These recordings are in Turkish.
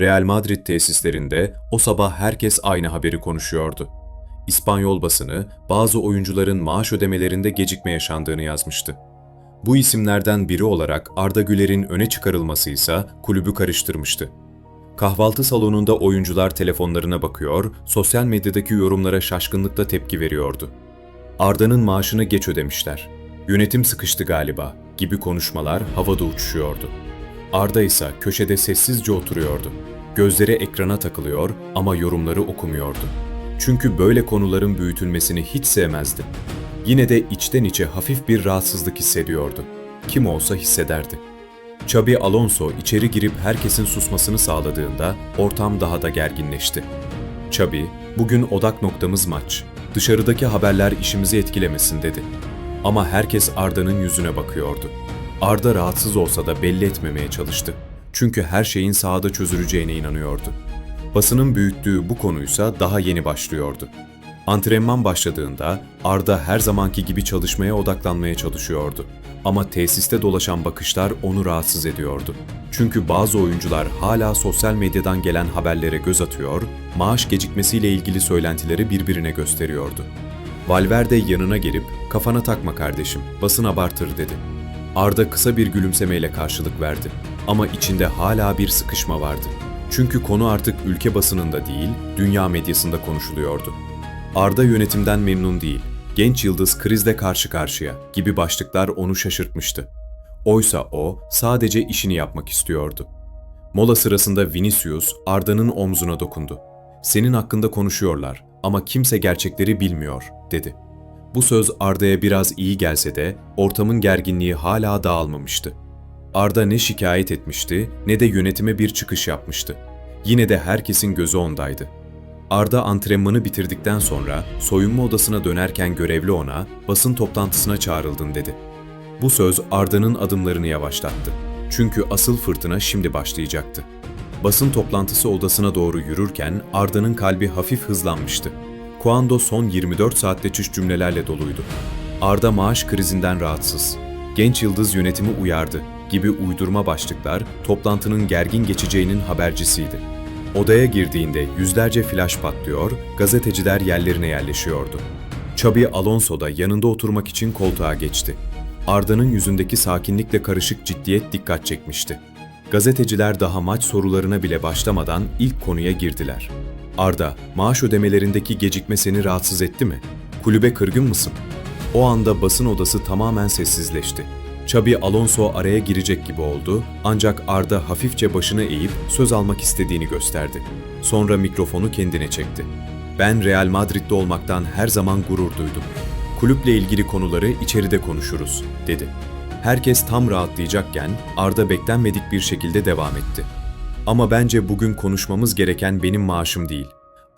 Real Madrid tesislerinde o sabah herkes aynı haberi konuşuyordu. İspanyol basını bazı oyuncuların maaş ödemelerinde gecikme yaşandığını yazmıştı. Bu isimlerden biri olarak Arda Güler'in öne çıkarılması ise kulübü karıştırmıştı. Kahvaltı salonunda oyuncular telefonlarına bakıyor, sosyal medyadaki yorumlara şaşkınlıkla tepki veriyordu. Arda'nın maaşını geç ödemişler. Yönetim sıkıştı galiba gibi konuşmalar havada uçuşuyordu. Arda ise köşede sessizce oturuyordu. Gözleri ekrana takılıyor ama yorumları okumuyordu. Çünkü böyle konuların büyütülmesini hiç sevmezdi. Yine de içten içe hafif bir rahatsızlık hissediyordu. Kim olsa hissederdi. Xabi Alonso içeri girip herkesin susmasını sağladığında ortam daha da gerginleşti. Xabi, bugün odak noktamız maç. Dışarıdaki haberler işimizi etkilemesin dedi. Ama herkes Arda'nın yüzüne bakıyordu. Arda rahatsız olsa da belli etmemeye çalıştı. Çünkü her şeyin sahada çözüleceğine inanıyordu. Basının büyüttüğü bu konuysa daha yeni başlıyordu. Antrenman başladığında Arda her zamanki gibi çalışmaya odaklanmaya çalışıyordu. Ama tesiste dolaşan bakışlar onu rahatsız ediyordu. Çünkü bazı oyuncular hala sosyal medyadan gelen haberlere göz atıyor, maaş gecikmesiyle ilgili söylentileri birbirine gösteriyordu. Valverde yanına gelip kafana takma kardeşim, basın abartır dedi. Arda kısa bir gülümsemeyle karşılık verdi. Ama içinde hala bir sıkışma vardı. Çünkü konu artık ülke basınında değil, dünya medyasında konuşuluyordu. Arda yönetimden memnun değil, genç yıldız krizle karşı karşıya gibi başlıklar onu şaşırtmıştı. Oysa o sadece işini yapmak istiyordu. Mola sırasında Vinicius Arda'nın omzuna dokundu. Senin hakkında konuşuyorlar ama kimse gerçekleri bilmiyor, dedi. Bu söz Arda'ya biraz iyi gelse de ortamın gerginliği hala dağılmamıştı. Arda ne şikayet etmişti ne de yönetime bir çıkış yapmıştı. Yine de herkesin gözü ondaydı. Arda antrenmanı bitirdikten sonra soyunma odasına dönerken görevli ona basın toplantısına çağrıldın dedi. Bu söz Arda'nın adımlarını yavaşlattı. Çünkü asıl fırtına şimdi başlayacaktı. Basın toplantısı odasına doğru yürürken Arda'nın kalbi hafif hızlanmıştı. Kuando son 24 saatte çiş cümlelerle doluydu. Arda maaş krizinden rahatsız. Genç yıldız yönetimi uyardı gibi uydurma başlıklar toplantının gergin geçeceğinin habercisiydi. Odaya girdiğinde yüzlerce flash patlıyor, gazeteciler yerlerine yerleşiyordu. Xabi Alonso da yanında oturmak için koltuğa geçti. Arda'nın yüzündeki sakinlikle karışık ciddiyet dikkat çekmişti. Gazeteciler daha maç sorularına bile başlamadan ilk konuya girdiler. Arda, maaş ödemelerindeki gecikme seni rahatsız etti mi? Kulübe kırgın mısın? O anda basın odası tamamen sessizleşti. Xabi Alonso araya girecek gibi oldu ancak Arda hafifçe başını eğip söz almak istediğini gösterdi. Sonra mikrofonu kendine çekti. Ben Real Madrid'de olmaktan her zaman gurur duydum. Kulüple ilgili konuları içeride konuşuruz, dedi. Herkes tam rahatlayacakken Arda beklenmedik bir şekilde devam etti. Ama bence bugün konuşmamız gereken benim maaşım değil.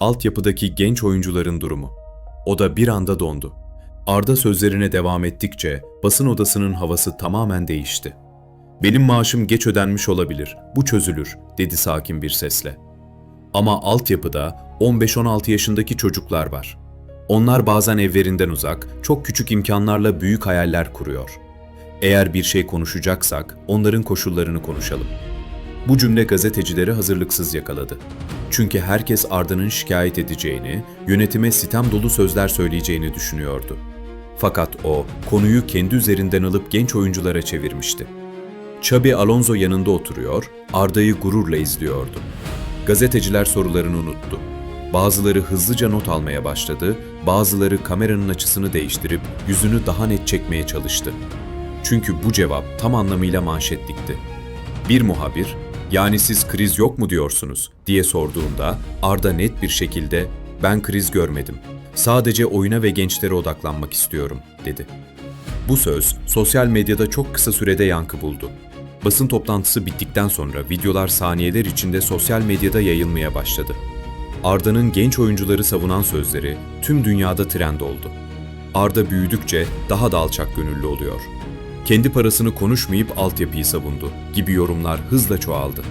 Altyapıdaki genç oyuncuların durumu. O da bir anda dondu. Arda sözlerine devam ettikçe basın odasının havası tamamen değişti. Benim maaşım geç ödenmiş olabilir, bu çözülür, dedi sakin bir sesle. Ama altyapıda 15-16 yaşındaki çocuklar var. Onlar bazen evlerinden uzak, çok küçük imkanlarla büyük hayaller kuruyor. Eğer bir şey konuşacaksak onların koşullarını konuşalım. Bu cümle gazetecileri hazırlıksız yakaladı. Çünkü herkes Arda'nın şikayet edeceğini, yönetime sitem dolu sözler söyleyeceğini düşünüyordu. Fakat o, konuyu kendi üzerinden alıp genç oyunculara çevirmişti. Xabi Alonso yanında oturuyor, Arda'yı gururla izliyordu. Gazeteciler sorularını unuttu. Bazıları hızlıca not almaya başladı, bazıları kameranın açısını değiştirip yüzünü daha net çekmeye çalıştı. Çünkü bu cevap tam anlamıyla manşetlikti. Bir muhabir, yani siz kriz yok mu diyorsunuz diye sorduğunda Arda net bir şekilde ben kriz görmedim. Sadece oyuna ve gençlere odaklanmak istiyorum dedi. Bu söz sosyal medyada çok kısa sürede yankı buldu. Basın toplantısı bittikten sonra videolar saniyeler içinde sosyal medyada yayılmaya başladı. Arda'nın genç oyuncuları savunan sözleri tüm dünyada trend oldu. Arda büyüdükçe daha da alçak gönüllü oluyor. Kendi parasını konuşmayıp altyapıyı savundu gibi yorumlar hızla çoğaldı.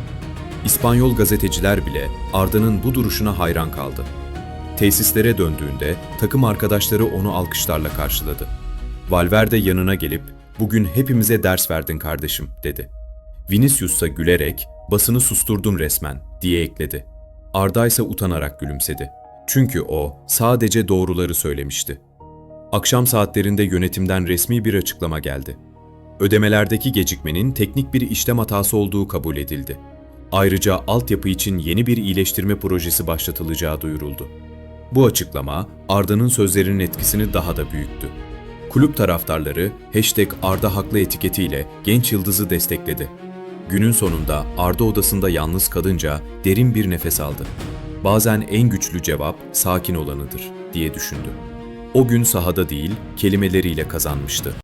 İspanyol gazeteciler bile Arda'nın bu duruşuna hayran kaldı. Tesislere döndüğünde takım arkadaşları onu alkışlarla karşıladı. Valverde yanına gelip "Bugün hepimize ders verdin kardeşim." dedi. Vinicius ise gülerek basını susturdum resmen diye ekledi. Arda ise utanarak gülümsedi. Çünkü o sadece doğruları söylemişti. Akşam saatlerinde yönetimden resmi bir açıklama geldi. Ödemelerdeki gecikmenin teknik bir işlem hatası olduğu kabul edildi. Ayrıca altyapı için yeni bir iyileştirme projesi başlatılacağı duyuruldu. Bu açıklama Arda'nın sözlerinin etkisini daha da büyüttü. Kulüp taraftarları hashtag Arda Haklı etiketiyle genç yıldızı destekledi. Günün sonunda Arda odasında yalnız kalınca derin bir nefes aldı. Bazen en güçlü cevap sakin olanıdır diye düşündü. O gün sahada değil, kelimeleriyle kazanmıştı.